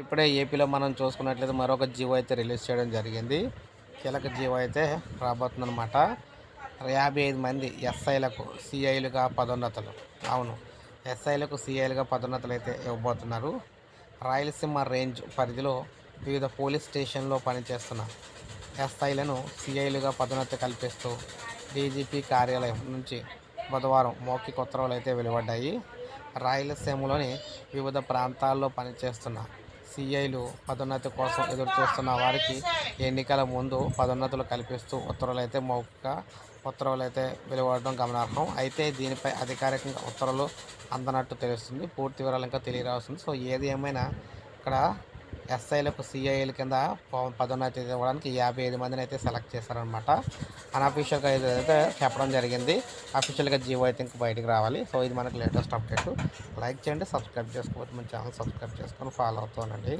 ఇప్పుడే ఏపీలో మనం చూసుకున్నట్లయితే మరొక జీవో అయితే రిలీజ్ చేయడం జరిగింది. కీలక జీవో అయితే రాబోతుందనమాట యాభై ఐదు మంది ఎస్ఐలకు సిఐలుగా పదోన్నతులు. అవును ఎస్ఐలకు సిఐలుగా పదోన్నతలు అయితే ఇవ్వబోతున్నారు. రాయలసీమ రేంజ్ పరిధిలో వివిధ పోలీస్ స్టేషన్లో పనిచేస్తున్న ఎస్ఐలను సిఐలుగా పదోన్నతి కల్పిస్తూ డీజీపీ కార్యాలయం నుంచి బుధవారం మౌఖిక ఉత్తర్వులు అయితే వెలువడ్డాయి. రాయలసీమలోని వివిధ ప్రాంతాల్లో పనిచేస్తున్న సిఐలు పదోన్నతి కోసం ఎదురు చూస్తున్న వారికి ఎన్నికల ముందు పదోన్నతులు కల్పిస్తూ ఉత్తర్వులు అయితే మౌఖిక ఉత్తర్వులు అయితే వెలువడడం గమనార్హం. అయితే దీనిపై అధికారికంగా ఉత్తర్వులు అందనట్టు తెలుస్తుంది. పూర్తి వివరాలు ఇంకా తెలియరాల్సింది సో ఏది ఏమైనా ఇక్కడ ఎస్ఐలకు సిఐల కింద పదోన్నతి ఇవ్వడానికి యాభై ఐదు మందిని అయితే సెలెక్ట్ చేశారనమాట అన్అఫీషియల్గా అయితే చెప్పడం జరిగింది అఫీషియల్గా జీవో అయితే ఇంకా బయటకు రావాలి. సో ఇది మనకి లేటెస్ట్ అప్డేట్. లైక్ చేయండి సబ్స్క్రైబ్ చేసుకోవచ్చు మన ఛానల్ సబ్స్క్రైబ్ చేసుకొని ఫాలో అవుతానండి